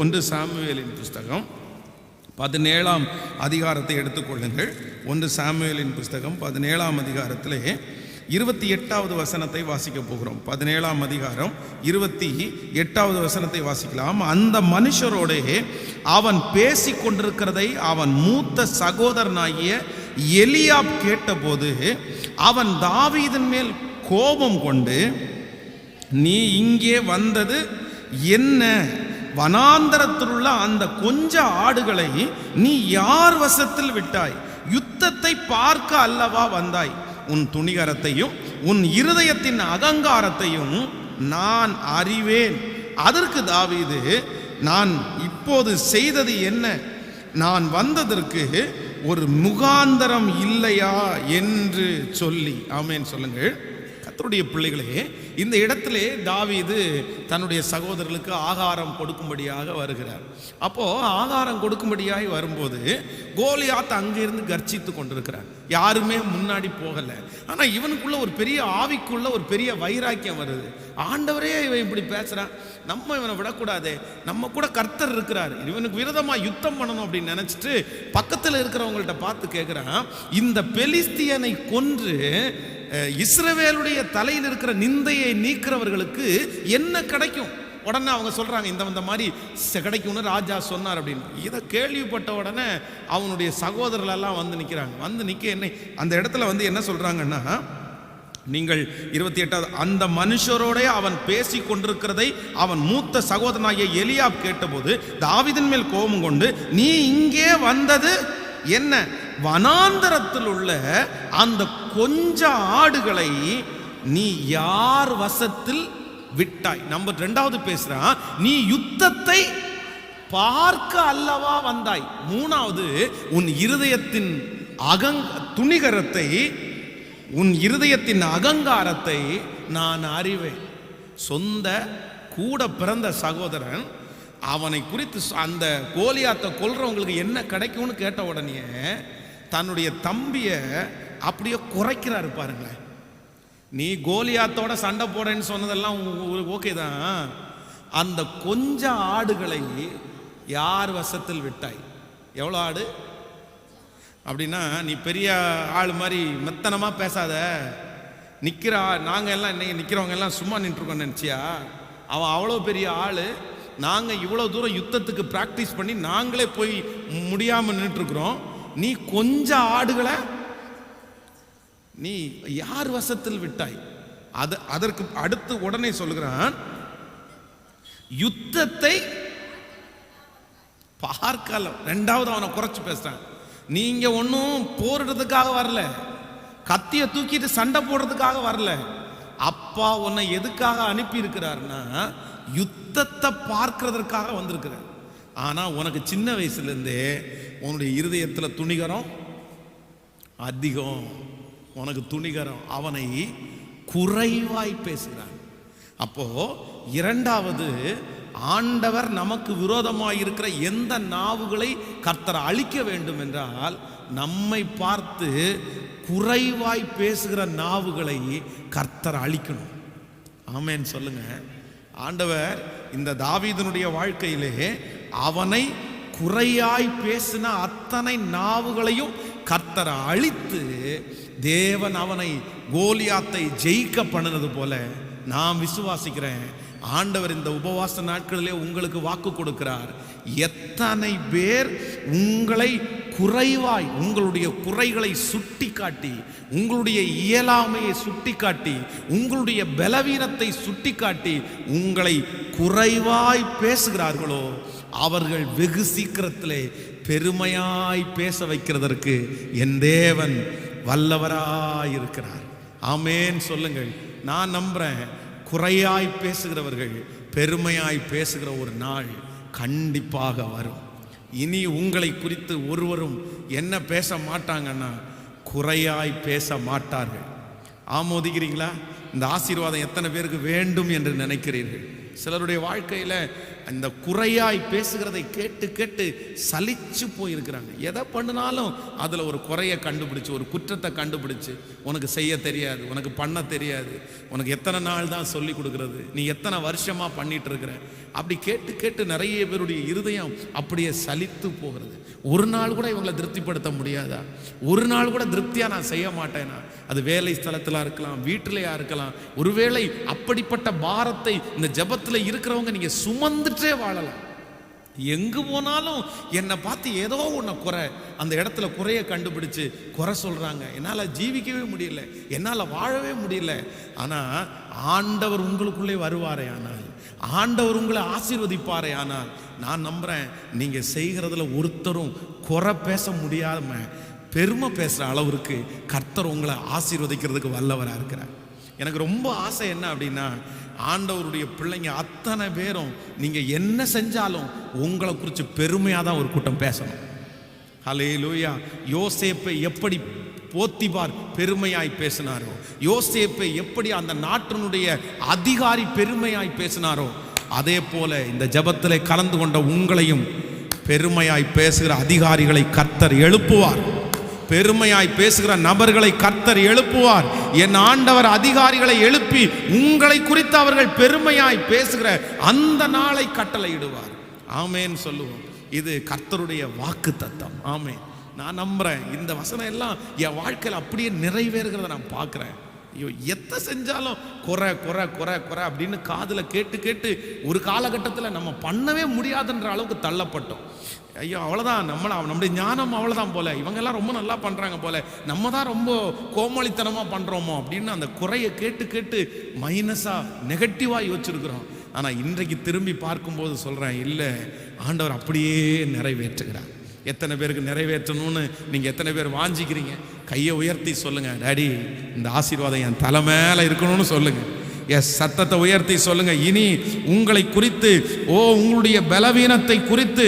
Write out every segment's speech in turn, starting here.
ஒன்று சாமுவேலின் புஸ்தகம். பதினேழாம் அதிகாரத்தை எடுத்துக்கொள்ளுங்கள் ஒன்று சாமுவேலின் புஸ்தகம் பதினேழாம் அதிகாரத்திலே இருபத்தி எட்டாவது வசனத்தை வாசிக்க போகிறோம். பதினேழாம் அதிகாரம் இருபத்தி எட்டாவது வசனத்தை வாசிக்கலாம். அந்த மனுஷரோடே அவன் பேசி கொண்டிருக்கிறதை அவன் மூத்த சகோதரனாகிய எலியாப் கேட்டபோது அவன் தாவீதன் மேல் கோபம் கொண்டு நீ இங்கே வந்தது என்ன? வனாந்தரத்தில் உள்ள அந்த கொஞ்ச ஆடுகளை நீ யார் வசத்தில் விட்டாய்? யுத்தத்தை பார்க்க அல்லவா வந்தாய்? உன் துணிகரத்தையும் உன் இருதயத்தின் அகங்காரத்தையும் நான் அறிவேன். அதற்கு தாவீது நான் இப்போது செய்தது என்ன? நான் வந்ததற்கு ஒரு முகாந்தரம் இல்லையா? என்று சொல்லி ஆமேன் சொல்லுங்கள். கத்தருடைய பிள்ளைகளே இந்த இடத்திலே தாவீது தன்னுடைய சகோதரர்களுக்கு ஆகாரம் கொடுக்கும்படியாக வருகிறார். அப்போ ஆகாரம் கொடுக்கும்படியாக வரும்போது கோலியாத் அங்கிருந்து கர்ச்சித்து கொண்டிருக்கிறார். யாருமே முன்னாடி போகல. ஆனா இவனுக்குள்ள ஒரு பெரிய ஆவிக்குள்ள ஒரு பெரிய வைராக்கியம் வருது. ஆண்டவரே இவன் இப்படி பேசுறான். நம்ம இவனை விடக்கூடாதே. நம்ம கூட கர்த்தர் இருக்கிறார். இவனுக்கு விரதமா யுத்தம் பண்ணணும் அப்படின்னு நினைச்சிட்டு பக்கத்தில் இருக்கிறவங்கள்ட்ட பார்த்து கேட்குறான் இந்த பெலிஸ்தியனை கொன்று இஸ்ரவேலுடைய தலையில் இருக்கிற நிந்தையை நீக்கிறவர்களுக்கு என்ன கிடைக்கும்? உடனே அவங்க சொல்கிறாங்க இந்த இந்த மாதிரி கிடைக்கும்னு ராஜா சொன்னார் அப்படின்னு. இதை கேள்விப்பட்ட உடனே அவனுடைய சகோதரர்களெல்லாம் வந்து நிற்கிறாங்க வந்து நிற்க என்ன அந்த இடத்துல வந்து என்ன சொல்கிறாங்கன்னா நீங்கள் இருபத்தி எட்டாவது அந்த மனுஷரோட அவன் பேசி கொண்டிருக்கிறதை அவன் மூத்த சகோதரனாகிய எலியாப் கேட்டபோது தாவிதன் மேல் கோபம் கொண்டு நீ இங்கே வந்தது என்ன? வனாந்தரத்தில் உள்ள அந்த கொஞ்ச ஆடுகளை நீ யார் வசத்தில் விட்டாய்? நம்ம ரெண்டாவது பேசுறான். நீ யுத்தத்தை பார்க்க அல்லவா வந்தாய்? மூணாவது உன் இருதயத்தின் அகங் துணிகரத்தை உன் இருதயத்தின் அகங்காரத்தை நான் அறிவேன். சொந்த கூட பிறந்த சகோதரன் அவனை குறித்து அந்த கோலியாத்தை கொல்றவங்களுக்கு என்ன கிடைக்கும்னு கேட்ட உடனே தன்னுடைய தம்பியை அப்படியே குறைக்கிறாரு பாருங்களேன். நீ கோலியாத்தோட சண்டை போடுறேன்னு சொன்னதெல்லாம் ஓகே தான். அந்த கொஞ்ச ஆடுகளை யார் வசத்தில் விட்டாய்? எவ்வளோ ஆடு? அப்படின்னா நீ பெரிய ஆள் மாதிரி மெத்தனமாக பேசாத. நிற்கிற நாங்கள் எல்லாம் இன்னைக்கு நிற்கிறவங்க எல்லாம் சும்மா நின்றுருக்கோம் நினச்சியா? அவன் அவ்வளோ பெரிய ஆள். நாங்கள் இவ்வளோ தூரம் யுத்தத்துக்கு ப்ராக்டிஸ் பண்ணி நாங்களே போய் முடியாமல் நின்றுட்டுருக்குறோம். நீ கொஞ்சம் ஆடுகளை நீ யார் வசத்தில் விட்டாய்? அது அதற்கு அடுத்து உடனே சொல்லுகிறான் யுத்தத்தை பார்க்கல. ரெண்டாவது அவனை குறைச்சு பேசுறான். நீங்க ஒன்றும் போரிடுறதுக்காக வரல. கத்தியை தூக்கிட்டு சண்டை போடுறதுக்காக வரல. அப்பா உன்னை எதுக்காக அனுப்பி இருக்கிறாருன்னா யுத்தத்தை பார்க்கறதற்காக வந்திருக்கிறார். ஆனா உனக்கு சின்ன வயசுல இருந்தே உன்னுடைய இருதயத்துல துணிகரம் அதிகம். உனக்கு துணிகரம். அவனை குறைவாய் பேசுகிறான். அப்போ இரண்டாவது ஆண்டவர் நமக்கு விரோதமாக இருக்கிற எந்த நாவுகளை கர்த்தர் அழிக்க வேண்டும் என்றால் நம்மை பார்த்து குறைவாய் பேசுகிற நாவுகளை கர்த்தர் அழிக்கணும். ஆமேன்னு சொல்லுங்க. ஆண்டவர் இந்த தாவீதனுடைய வாழ்க்கையிலே அவனை குறையாய் பேசின அத்தனை நாவுகளையும் கர்த்தரை அழித்து தேவன் அவனை கோலியாத்தை ஜெயிக்க பண்ணினது போல நான் விசுவாசிக்கிறேன். ஆண்டவர் இந்த உபவாச நாட்களிலே உங்களுக்கு வாக்கு கொடுக்கிறார். எத்தனை பேர் உங்களை குறைவாய் உங்களுடைய குறைகளை சுட்டி காட்டி உங்களுடைய இயலாமையை சுட்டி காட்டி உங்களுடைய பலவீனத்தை சுட்டி காட்டி உங்களை குறைவாய் பேசுகிறார்களோ அவர்கள் வெகு சீக்கிரத்திலே பெருமையாய் பேச வைக்கிறதற்கு என் தேவன் வல்லவராய் இருக்கிறார் ஆமேன். சொல்லுங்கள். நான் நம்புறேன். குறையாய் பேசுகிறவர்கள் பெருமையாய் பேசுகிற ஒரு நாள் கண்டிப்பாக வரும். இனி உங்களை குறித்து ஒருவரும் என்ன பேச மாட்டாங்கன்னா குறையாய் பேச மாட்டார்கள். ஆமோதிக்கிறீங்களா இந்த ஆசீர்வாதம் எத்தனை பேருக்கு வேண்டும் என்று நினைக்கிறீர்கள்? சிலருடைய வாழ்க்கையில் அந்த குறையாய் பேசுகிறதை கேட்டு கேட்டு சலிச்சு போயிருக்கிறாங்க. எதை பண்ணினாலும் அதில் ஒரு குறையை கண்டுபிடிச்சு ஒரு குற்றத்தை கண்டுபிடிச்சு உனக்கு செய்ய தெரியாது உனக்கு பண்ண தெரியாது உனக்கு எத்தனை நாள் தான் சொல்லி கொடுக்கறது நீ எத்தனை வருஷமாக பண்ணிட்டு இருக்கிற? அப்படி கேட்டு கேட்டு நிறைய பேருடைய இருதயம் அப்படியே சலித்து போகிறது. ஒரு நாள் கூட இவங்களை திருப்திப்படுத்த முடியாதா? ஒரு நாள் கூட திருப்தியாக நான் செய்ய மாட்டேனா? அது வேலை ஸ்தலத்தில் இருக்கலாம் வீட்டிலையா இருக்கலாம். ஒருவேளை அப்படிப்பட்ட பாரத்தை இந்த ஜபத்தில் இருக்கிறவங்க நீங்கள் சுமந்துட்டே வாழலாம். எங்கு போனாலும் என்னை பார்த்து ஏதோ ஒன்று குறை அந்த இடத்துல குறைய கண்டுபிடிச்சு குறை சொல்கிறாங்க என்னால் ஜீவிக்கவே முடியல என்னால் வாழவே முடியல. ஆனால் ஆண்டவர் உங்களுக்குள்ளே வருவாரே ஆனால் ஆண்டவர் உங்களை ஆசீர்வதிப்பாரே ஆனால் நான் நம்புகிறேன் நீங்கள் செய்கிறதுல ஒருத்தரும் குறை பேச முடியாம பெருமை பேசுகிற அளவிற்கு கர்த்தர் உங்களை ஆசீர்வதிக்கிறதுக்கு வல்லவராக இருக்கிறார். எனக்கு ரொம்ப ஆசை என்ன அப்படின்னா ஆண்டவருடைய பிள்ளைங்க அத்தனை பேரும் நீங்கள் என்ன செஞ்சாலும் உங்களை குறித்து பெருமையாக தான் ஒரு கூட்டம் பேசணும். ஹலே லூயா யோசேப்பை எப்படி போத்திபார் பெருமையாய் பேசினாரோ யோசேப்பை எப்படி அந்த நாட்டினுடைய அதிகாரி பெருமையாய் பேசினாரோ அதே போல இந்த ஜெபத்திலே கலந்து கொண்ட உங்களையும் பெருமையாய் பேசுகிற அதிகாரிகளை கர்த்தர் எழுப்புவார். பெருமையாய் பேசுகிற நபர்களை கர்த்தர் எழுப்புவார். என் ஆண்டவர் அதிகாரிகளை எழுப்பி உங்களை குறித்து அவர்கள் பெருமையாய் பேசுகிற அந்த நாளை கட்டளையிடுவார். ஆமேன்னு சொல்லுவோம். இது கர்த்தருடைய வாக்கு தத்தம் ஆமே நான் நம்புறேன். இந்த வசனம் எல்லாம் என் வாழ்க்கையில் அப்படியே நிறைவேறுகிறத நான் பார்க்குறேன். ஐயோ எத்தை செஞ்சாலும் குறை குறை குறை குறை அப்படின்னு காதில் கேட்டு கேட்டு ஒரு காலகட்டத்தில் நம்ம பண்ணவே முடியாதுன்ற அளவுக்கு தள்ளப்பட்டோம். ஐயோ அவ்வளோதான் நம்மளை நம்முடைய ஞானம் அவ்வளோதான் போல. இவங்கெல்லாம் ரொம்ப நல்லா பண்ணுறாங்க போல. நம்ம தான் ரொம்ப கோமாளித்தனமாக பண்ணுறோமோ அப்படின்னு அந்த குறையை கேட்டு கேட்டு மைனஸாக நெகட்டிவாக யோசிச்சிருக்கிறோம் ஆனால் இன்றைக்கு திரும்பி பார்க்கும்போது சொல்கிறேன் இல்லை ஆண்டவர் அப்படியே நிறைவேற்றுகிறார். எத்தனை பேருக்கு நிறைவேற்றணும்னு நீங்கள் எத்தனை பேர் வாஞ்சிக்கிறீங்க? கையை உயர்த்தி சொல்லுங்கள் டாடி இந்த ஆசீர்வாதம் என் தலை மேலே இருக்கணும்னு சொல்லுங்கள் எஸ் சத்தத்தை உயர்த்தி சொல்லுங்கள் இனி உங்களை குறித்து ஓ உங்களுடைய பலவீனத்தை குறித்து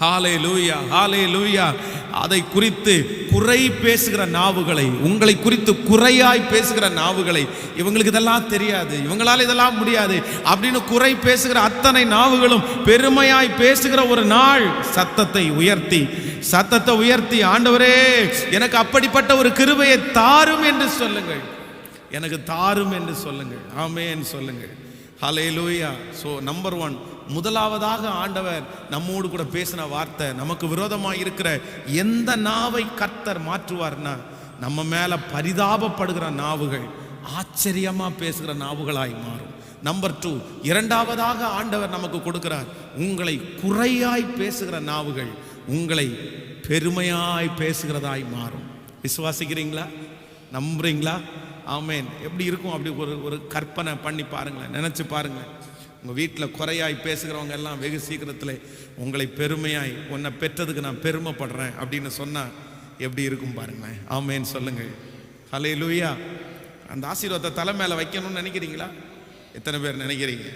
ஹாலே லூயா ஹாலே லூயா அதை குறித்து குறை பேசுகிற நாவுகளை உங்களை குறித்து குறையாய் பேசுகிற நாவுகளை இவங்களுக்கு இதெல்லாம் தெரியாது இவங்களால இதெல்லாம் முடியாது அப்படின்னு குறை பேசுகிற அத்தனை நாவுகளும் பெருமையாய் பேசுகிற ஒரு நாள் சத்தத்தை உயர்த்தி சத்தத்தை உயர்த்தி ஆண்டவரே எனக்கு அப்படிப்பட்ட ஒரு கிருபையை தாரும் என்று சொல்லுங்கள். எனக்கு தாரும் என்று சொல்லுங்கள். ஆமேன்னு சொல்லுங்கள். ஹலே லூயா ஸோ நம்பர் ஒன் முதலாவதாக ஆண்டவர் நம்மோடு கூட பேசின வார்த்தை நமக்கு விரோதமாக இருக்கிற எந்த நாவை கர்த்தர் மாற்றுவார்னா நம்ம மேலே பரிதாபப்படுகிற நாவுகள் ஆச்சரியமாக பேசுகிற நாவுகளாய் மாறும். நம்பர் டூ இரண்டாவதாக ஆண்டவர் நமக்கு கொடுக்கிறார் உங்களை குறையாய் பேசுகிற நாவுகள் உங்களை பெருமையாய் பேசுகிறதாய் மாறும். விசுவாசிக்கிறீங்களா? நம்புறீங்களா? ஆமேன். எப்படி இருக்கும்? அப்படி ஒரு ஒரு கற்பனை பண்ணி பாருங்களேன் நினச்சி பாருங்களேன். உங்கள் வீட்டில் குறையாய் பேசுகிறவங்க எல்லாம் வெகு சீக்கிரத்தில் உங்களை பெருமையாய் உன்னை பெற்றதுக்கு நான் பெருமைப்படுறேன் அப்படின்னு சொன்னால் எப்படி இருக்கும் பாருங்களேன். ஆமேன்னு சொல்லுங்கள் ஹலே லூயா அந்த ஆசீர்வாதத்தை தலை மேலே வைக்கணும்னு நினைக்கிறீங்களா? எத்தனை பேர் நினைக்கிறீங்க?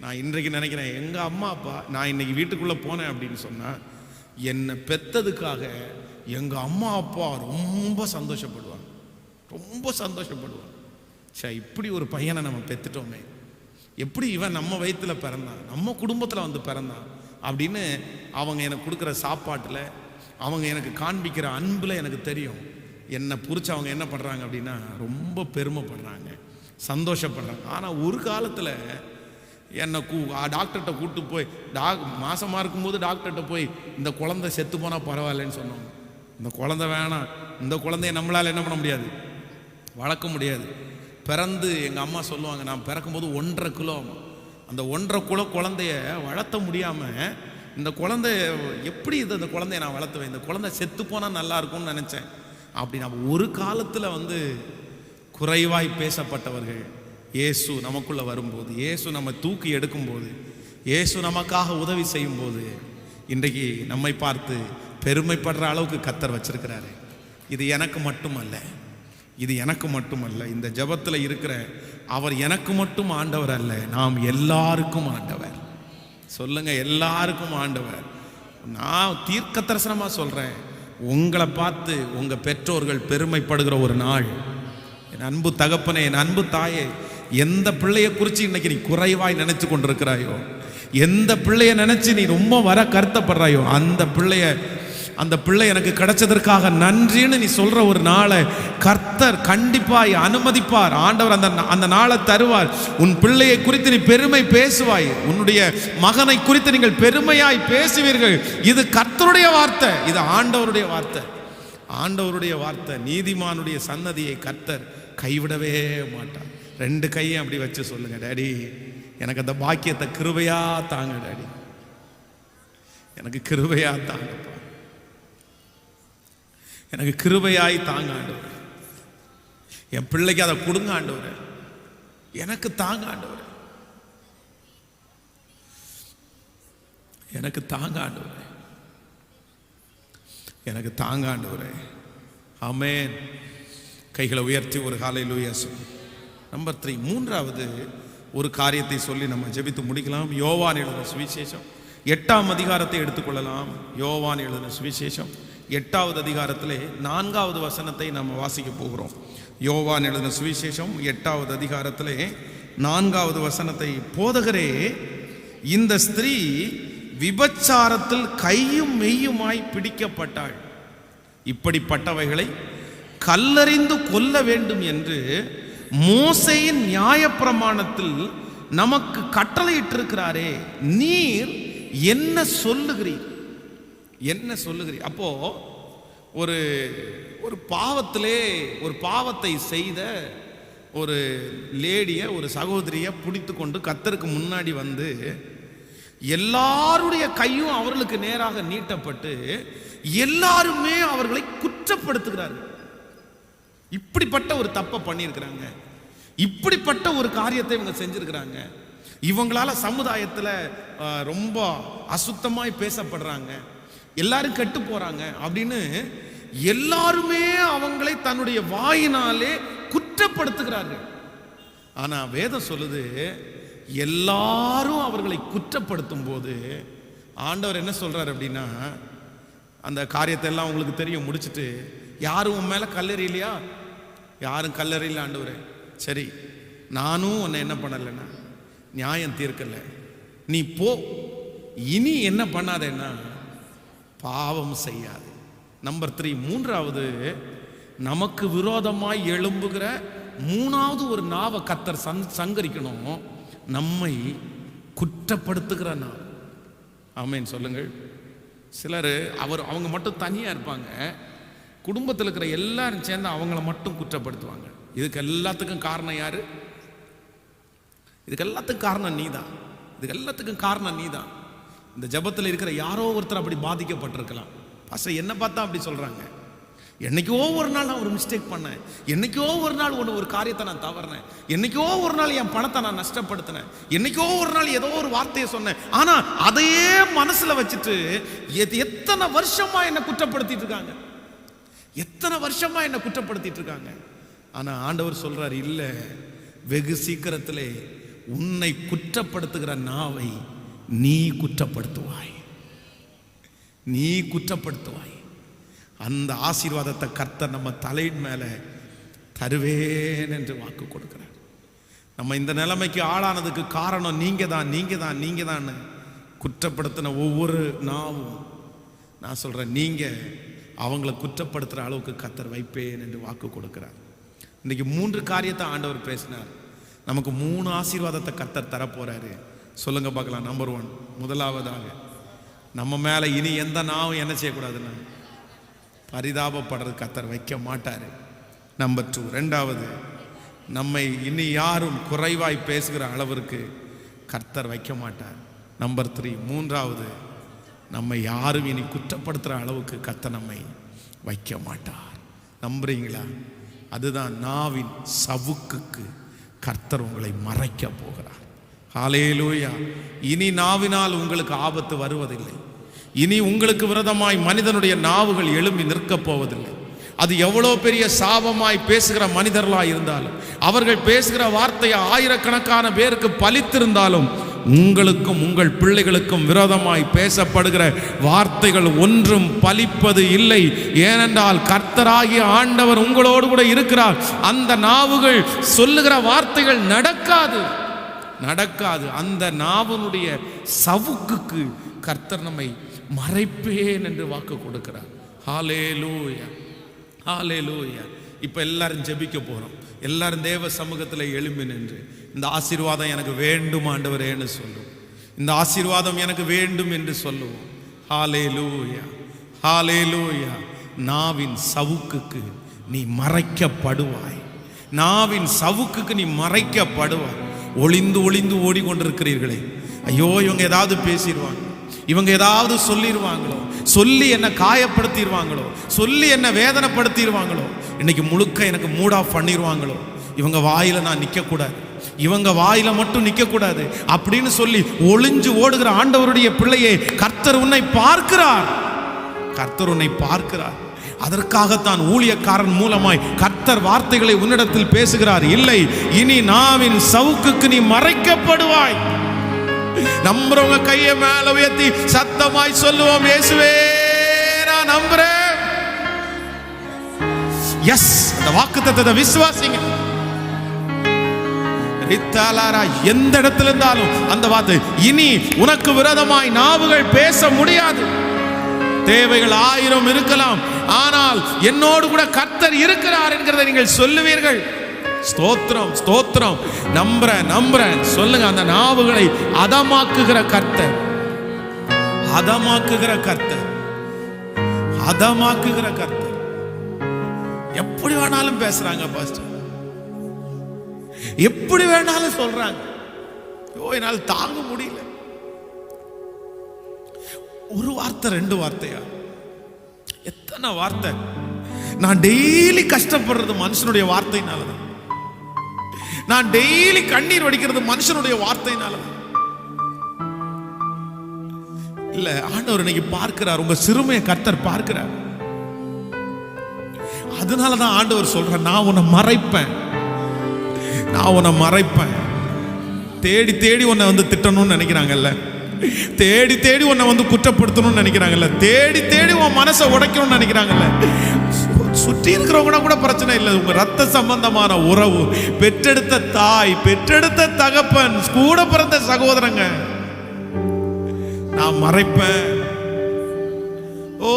நான் இன்றைக்கு நினைக்கிறேன் எங்கள் அம்மா அப்பா நான் இன்னைக்கு வீட்டுக்குள்ளே போனேன் அப்படின்னு சொன்னால் என்னை பெற்றதுக்காக எங்கள் அம்மா அப்பா ரொம்ப சந்தோஷப்படுவாங்க. ரொம்ப சந்தோஷப்படுவாங்க. சே இப்படி ஒரு பையனை நம்ம பெற்றுட்டோமே எப்படி இவன் நம்ம வயிற்றில் பிறந்தான்? நம்ம குடும்பத்தில் வந்து பிறந்தான்? அப்படின்னு அவங்க எனக்கு கொடுக்குற சாப்பாட்டில் அவங்க எனக்கு காண்பிக்கிற அன்பில் எனக்கு தெரியும். என்னை பிடிச்சி அவங்க என்ன பண்ணுறாங்க அப்படின்னா ரொம்ப பெருமைப்படுறாங்க. சந்தோஷப்படுறாங்க. ஆனால் ஒரு காலத்தில் என்னை கூ டாக்டர்கிட்ட கூட்டு போய் டாக் மாசமாக இருக்கும்போது டாக்டர்கிட்ட போய் இந்த குழந்தை செத்து போனால் பரவாயில்லன்னு சொன்னாங்க இந்த குழந்தை வேணாம். இந்த குழந்தைய நம்மளால் என்ன பண்ண முடியாது? வளர்க்க முடியாது. பிறந்து எங்கள் அம்மா சொல்லுவாங்க நான் பிறக்கும்போது ஒன்றரை கிலோ அந்த ஒன்றரை கிலோ குழந்தைய வளர்த்த முடியாமல் இந்த குழந்தைய எப்படி இது இந்த குழந்தைய நான் வளர்த்துவேன்? இந்த குழந்தை செத்து போனால் நல்லா இருக்கும்னு நினச்சேன். அப்படி நம்ம ஒரு காலத்தில் வந்து குறைவாய் பேசப்பட்டவர்கள் இயேசு நமக்குள்ளே வரும்போது இயேசு நம்ம தூக்கி எடுக்கும்போது இயேசு நமக்காக உதவி செய்யும்போது இன்றைக்கு நம்மை பார்த்து பெருமைப்படுற அளவுக்கு கத்தர் வச்சிருக்கிறாரு. இது எனக்கு மட்டுமல்ல. இது எனக்கு மட்டுமல்ல இந்த ஜெபத்தில் இருக்கிற அவர் எனக்கு மட்டும் ஆண்டவர் அல்ல நாம் எல்லாருக்கும் ஆண்டவர். சொல்லுங்க எல்லாருக்கும் ஆண்டவர். நான் தீர்க்க தரிசனமாக சொல்கிறேன் உங்களை பார்த்து உங்கள் பெற்றோர்கள் பெருமைப்படுகிற ஒரு நாள். என் அன்பு தகப்பனே என் அன்பு தாயே எந்த பிள்ளையை குறித்து இன்னைக்கு நீ குறைவாய் நினச்சி கொண்டிருக்கிறாயோ எந்த பிள்ளைய நினச்சி நீ ரொம்ப வர கருத்தப்படுறாயோ அந்த பிள்ளைய அந்த பிள்ளை எனக்கு கிடைச்சதற்காக நன்றின்னு நீ சொல்கிற ஒரு நாளை கர்த்தர் கண்டிப்பாய் அனுமதிப்பார். ஆண்டவர் அந்த அந்த நாளை தருவார். உன் பிள்ளையை குறித்து நீ பெருமை பேசுவாய். உன்னுடைய மகனை குறித்து நீங்கள் பெருமையாய் பேசுவீர்கள். இது கர்த்தருடைய வார்த்தை. இது ஆண்டவருடைய வார்த்தை. ஆண்டவருடைய வார்த்தை நீதிமானுடைய சன்னதியை கர்த்தர் கைவிடவே மாட்டார். ரெண்டு கையும் அப்படி வச்சு சொல்லுங்க டாடி எனக்கு அந்த பாக்கியத்தை கிருபையா தாங்க டாடி எனக்கு கிருபையா தாங்கப்பா. எனக்கு கிருபையாய் தாங்க ஆண்டவர். என் பிள்ளைக்கு அதை கொடுங்க ஆண்டவர். எனக்கு தாங்க ஆண்டவர். எனக்கு தாங்க ஆண்டவர். எனக்கு தாங்க ஆண்டவர். ஆமேன். கைகளை உயர்த்தி ஒரு காலையில் உயர்சும் நம்பர் த்ரீ மூன்றாவது ஒரு காரியத்தை சொல்லி நம்ம ஜெபித்து முடிக்கலாம். யோவான் எழுதின சுவிசேஷம். எட்டாம் அதிகாரத்தை எடுத்துக்கொள்ளலாம். யோவான் எழுதின சுவிசேஷம். எட்டாவது அதிகாரத்திலே நான்காவது வசனத்தை நம்ம வாசிக்க போகிறோம். யோவான் எழுதின சுவிசேஷம் எட்டாவது அதிகாரத்திலே நான்காவது வசனத்தை போதகரே இந்த ஸ்திரீ விபச்சாரத்தில் கையும் மெய்யுமாய் பிடிக்கப்பட்டாள். இப்படிப்பட்டவைகளை கல்லறிந்து கொல்ல வேண்டும் என்று மோசையின் நியாயப்பிரமாணத்தில் நமக்கு கட்டளையிட்டிருக்கிறாரே. நீர் என்ன சொல்லுகிறீர்? என்ன சொல்லுகிறீர் அப்போ ஒரு ஒரு பாவத்திலே ஒரு பாவத்தை செய்த ஒரு லேடியை ஒரு சகோதரியை பிடித்து கொண்டு கத்தருக்கு முன்னாடி வந்து எல்லாருடைய கையும் அவர்களுக்கு நேராக நீட்டப்பட்டு எல்லாருமே அவர்களை குற்றப்படுத்துகிறார்கள். இப்படிப்பட்ட ஒரு தப்பை பண்ணியிருக்கிறாங்க. இப்படிப்பட்ட ஒரு காரியத்தை இவங்க செஞ்சிருக்கிறாங்க. இவங்களால சமுதாயத்தில் ரொம்ப அசுத்தமாய் பேசப்படுறாங்க. எல்லாரும் கெட்டு போறாங்க அப்படின்னு எல்லாருமே அவங்களை தன்னுடைய வாயினாலே குற்றப்படுத்துகிறார்கள். ஆனா வேதம் சொல்லுது எல்லாரும் அவர்களை குற்றப்படுத்தும் போது ஆண்டவர் என்ன சொல்றாரு அப்படின்னா அந்த காரியத்தை எல்லாம் உங்களுக்கு தெரியும் முடிச்சுட்டு யாரும் உன் மேல கல்லறியிலையா யாரும் கல்லெறியல ஆண்டவர். சரி நானும் உன்னை என்ன பண்ணலைன்னா நியாயம் தீர்க்கல. நீ போ. இனி என்ன பண்ணாதேன்னா பாவம் செய்யாது. நம்பர் த்ரீ மூன்றாவது நமக்கு விரோதமாய் எழும்புகிற மூணாவது ஒரு நாவை கத்தர் சங் சங்கரிக்கணும். நம்மை குற்றப்படுத்துகிற நாவ். ஆமேன் சொல்லுங்கள். சிலர் அவர் அவங்க மட்டும் தனியாக இருப்பாங்க. குடும்பத்தில் இருக்கிற எல்லாரும் சேர்ந்து அவங்கள மட்டும் குற்றப்படுத்துவாங்க. இதுக்கு எல்லாத்துக்கும் காரணம் யாரு? இதுக்கு எல்லாத்துக்கும் காரணம் நீதான். இதுக்கு எல்லாத்துக்கும் காரணம் நீ தான் இந்த ஜெபத்தில் இருக்கிற யாரோ ஒருத்தர் அப்படி பாதிக்கப்பட்டிருக்கலாம். பாஸ்டர் என்ன பார்த்தா அப்படி சொல்கிறாங்க என்னைக்கோ ஒரு நாள் நான் ஒரு மிஸ்டேக் பண்ணேன். என்னைக்கோ ஒரு நாள் ஒன்று ஒரு காரியத்தை நான் தவறினேன். என்னைக்கோ ஒரு நாள் என் பணத்தை நான் நஷ்டப்படுத்தினேன். என்னைக்கோ ஒரு நாள் ஏதோ ஒரு வார்த்தையை சொன்னேன். ஆனால் அதையே மனசில் வச்சுட்டு எத்- எத்தனை வருஷமாக என்னை குற்றப்படுத்திட்டு இருக்காங்க? எத்தனை வருஷமாக என்னை குற்றப்படுத்திட்டு இருக்காங்க? ஆனால் ஆண்டவர் சொல்கிறார் இல்லை வெகு சீக்கிரத்திலே உன்னை குற்றப்படுத்துகிற நாவை நீ குற்றப்படுத்துவாய். நீ குற்றப்படுத்துவாய். அந்த ஆசீர்வாதத்தை கர்த்தர் நம்ம தலையின் மேலே தருவேன் என்று வாக்கு கொடுக்கிறார். நம்ம இந்த நிலைமைக்கு ஆளானதுக்கு காரணம் நீங்கள் தான் நீங்கள் தான் நீங்கள் தான் குற்றப்படுத்தின ஒவ்வொரு நாவும் நான் சொல்கிறேன் நீங்கள் அவங்கள குற்றப்படுத்துகிற அளவுக்கு கத்தர் வைப்பேன் என்று வாக்கு கொடுக்கிறார். இன்றைக்கி மூன்று காரியத்தை ஆண்டவர் பேசினார். நமக்கு மூணு ஆசீர்வாதத்தை கத்தர் தரப்போகிறாரு சொல்லுங்க பார்க்கலாம் நம்பர் ஒன் முதலாவதாக நம்ம மேலே இனி எந்த நாவும் என்ன செய்யக்கூடாதுன்னா? பரிதாபப்படுறது கத்தர் வைக்க மாட்டார். நம்பர் டூ ரெண்டாவது நம்மை இனி யாரும் குறைவாய் பேசுகிற அளவிற்கு கர்த்தர் வைக்க மாட்டார். நம்பர் த்ரீ மூன்றாவது நம்மை யாரும் இனி குற்றப்படுத்துகிற அளவுக்கு கர்த்தர் நம்மை வைக்க மாட்டார். நம்புறீங்களா? அதுதான் நாவின் சவுக்குக்கு கர்த்தர் உங்களை மறைக்க போகிறார். ஹாலேலூயா இனி நாவினால் உங்களுக்கு ஆபத்து வருவதில்லை. இனி உங்களுக்கு விரதமாய் மனிதனுடைய நாவுகள் எழும்பி நிற்கப் போவதில்லை. அது எவ்வளோ பெரிய சாபமாய் பேசுகிற மனிதர்களாக இருந்தாலும் அவர்கள் பேசுகிற வார்த்தையை ஆயிரக்கணக்கான பேருக்கு பலித்திருந்தாலும் உங்களுக்கும் உங்கள் பிள்ளைகளுக்கும் விரோதமாய் பேசப்படுகிற வார்த்தைகள் ஒன்றும் பலிப்பது இல்லை. ஏனென்றால் கர்த்தராகிய ஆண்டவர் உங்களோடு கூட இருக்கிறார். அந்த நாவுகள் சொல்லுகிற வார்த்தைகள் நடக்காது. நடக்காது. அந்த நாவனுடைய சவுக்குக்கு கர்த்தர் நம்மை மறைப்பேன் என்று வாக்கு கொடுக்கிறார். ஹாலே லூயா ஹாலே லூயா இப்போ எல்லாரும் ஜெபிக்க போகிறோம் எல்லாரும் தேவ சமூகத்தில் எழும்பி நின்று இந்த ஆசீர்வாதம் எனக்கு வேண்டும் ஆண்டவரேன்னு சொல்லுவோம். இந்த ஆசீர்வாதம் எனக்கு வேண்டும் என்று சொல்லுவோம். ஹாலே லூயா ஹாலே லூயா நாவின் சவுக்குக்கு நீ மறைக்கப்படுவாய். நாவின் சவுக்குக்கு நீ மறைக்கப்படுவாய். ஒளிந்து ஒளிந்து ஓடிக்கொண்டிருக்கிறீர்களே. ஐயோ இவங்க ஏதாவது பேசிடுவாங்க இவங்க ஏதாவது சொல்லிடுவாங்களோ சொல்லி என்ன காயப்படுத்திடுவாங்களோ சொல்லி என்ன வேதனைப்படுத்திடுவாங்களோ இன்னைக்கு முழுக்க எனக்கு மூட் ஆஃப் பண்ணிடுவாங்களோ இவங்க வாயில நான் நிற்கக்கூடாது இவங்க வாயில மட்டும் நிற்கக்கூடாது அப்படின்னு சொல்லி ஒளிஞ்சு ஓடுகிற ஆண்டவருடைய பிள்ளையே கர்த்தர் உன்னை பார்க்கிறார். கர்த்தர் உன்னை பார்க்கிறார். அதற்காகத்தான் ஊழியக்காரன் மூலமாய் கர்த்தர் வார்த்தைகளை உன்னிடத்தில் பேசுகிறார். இல்லை இனி நாவின் சவுக்குக்கு நீ மறைக்கப்படுவாய். நம்புறவங்க கையை மேல உயர்த்தி சத்தமாய் சொல்லுவோம் இயேசுவே நான் நம்புறேன். எஸ் அந்த வாக்குத்தத்தத்தை விசுவாசிங்க. எந்த இடத்துல இருந்தாலும் அந்த வார்த்தை இனி உனக்கு விரோதமாய் நாவுகள் பேச முடியாது. தேவைகள் ஆயிரம் இருக்கலாம். ஆனால் என்னோடு கூட கர்த்தர் இருக்கிறார் என்கிறத நீங்கள் சொல்லுவீர்கள். ஸ்தோத்திரம் ஸ்தோத்திரம். நம்புறேன் நம்புறேன். சொல்லுங்க அந்த நாவுகளை அதமாக்குகிற கர்த்தர். அதமாக்குகிற கர்த்தர். அதமாக்குகிற கர்த்தர். எப்படி வேணாலும் பேசுறாங்க பாஸ்டர். எப்படி வேணாலும் சொல்றாங்க. ஐயோ என்னால் தாங்க முடியல. ஒரு வார்த்தை ரெண்டு வார்த்தையா? எத்தனை வார்த்தை? நான் டெய்லி கஷ்டப்படுறது மனுஷனுடைய வார்த்தையினால தான் நான் டெய்லி கண்ணீர் வடிக்கிறது மனுஷனுடைய வார்த்தையினால தான் இல்ல ஆண்டவர் இன்னைக்கு பார்க்கிறார். உங்க சிறுமையை கர்த்தர் பார்க்கிறார். அதனாலதான் ஆண்டவர் சொல்ற நான் உன்னை மறைப்பேன். நான் உன்னை மறைப்பேன். தேடி தேடி உன்னை வந்து திட்டணும்னு நினைக்கிறாங்கல்ல. தேடி தேடி உன்னை வந்து குற்றப்படுத்தணும்னு நினைக்கிறாங்கல்ல. தேடி தேடி உன் மனசை உடைக்கணும்னு நினைக்கிறாங்கல்ல. சுற்றி இருக்கிறவங்க கூட பிரச்சனை இல்லை. உங்க ரத்த சம்பந்தமான உறவு பெற்றெடுத்த தாய் பெற்றெடுத்த தகப்பன் கூட பிறந்த சகோதரங்க. நான் மறைப்பேன். ஓ